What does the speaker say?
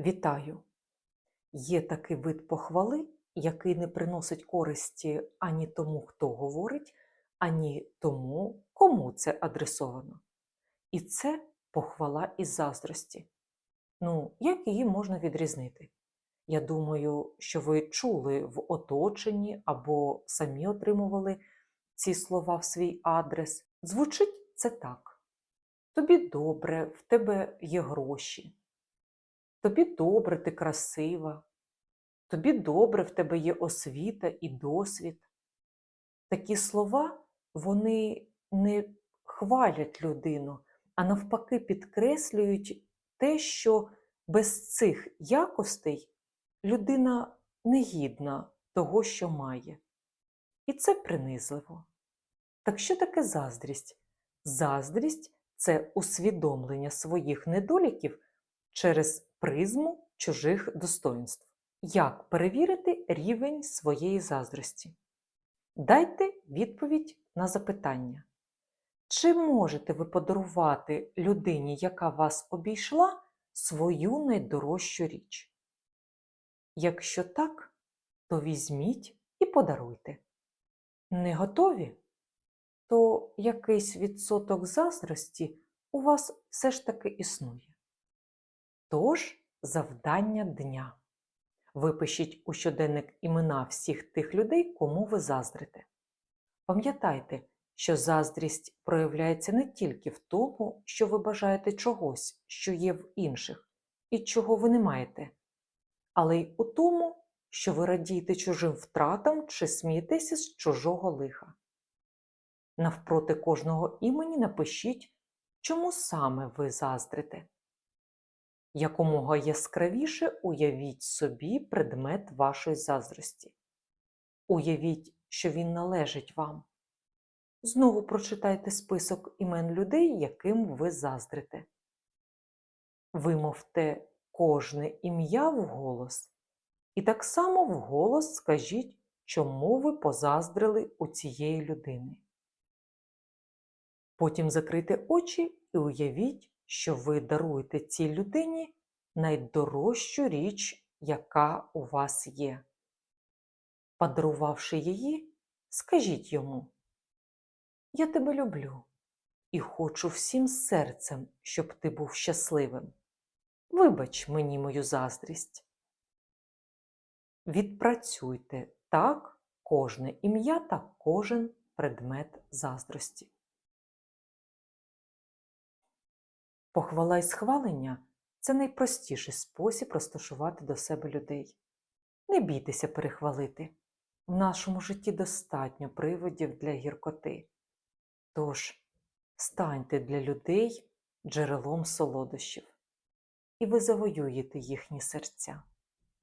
Вітаю! Є такий вид похвали, який не приносить користі ані тому, хто говорить, ані тому, кому це адресовано. І це похвала із заздрості. Ну, як її можна відрізнити? Я думаю, що ви чули в оточенні або самі отримували ці слова в свій адрес. Звучить це так: тобі добре, в тебе є гроші. Тобі добре, ти красива, тобі добре, в тебе є освіта і досвід. Такі слова вони не хвалять людину, а навпаки підкреслюють те, що без цих якостей людина не гідна того, що має. І це принизливо. Так що таке заздрість? Заздрість це усвідомлення своїх недоліків через призму чужих достоинств. Як перевірити рівень своєї заздрості? Дайте відповідь на запитання. Чи можете ви подарувати людині, яка вас обійшла, свою найдорожчу річ? Якщо так, то візьміть і подаруйте. Не готові? То якийсь відсоток заздрості у вас все ж таки існує. Тож, завдання дня. Випишіть у щоденник імена всіх тих людей, кому ви заздрите. Пам'ятайте, що заздрість проявляється не тільки в тому, що ви бажаєте чогось, що є в інших, і чого ви не маєте, але й у тому, що ви радієте чужим втратам чи смієтеся з чужого лиха. Навпроти кожного імені напишіть, чому саме ви заздрите. Якомога яскравіше уявіть собі предмет вашої заздрості. Уявіть, що він належить вам. Знову прочитайте список імен людей, яким ви заздрите. Вимовте кожне ім'я вголос, і так само вголос скажіть, чому ви позаздрили у цієї людини. Потім закрийте очі і уявіть, що ви даруєте цій людині найдорожчу річ, яка у вас є. Подарувавши її, скажіть йому: Я тебе люблю і хочу всім серцем, щоб ти був щасливим. Вибач мені мою заздрість. Відпрацюйте так кожне ім'я та кожен предмет заздрості. Похвала і схвалення це найпростіший спосіб розташувати до себе людей. Не бійтеся перехвалити. В нашому житті достатньо приводів для гіркоти. Тож, станьте для людей джерелом солодощів, і ви завоюєте їхні серця.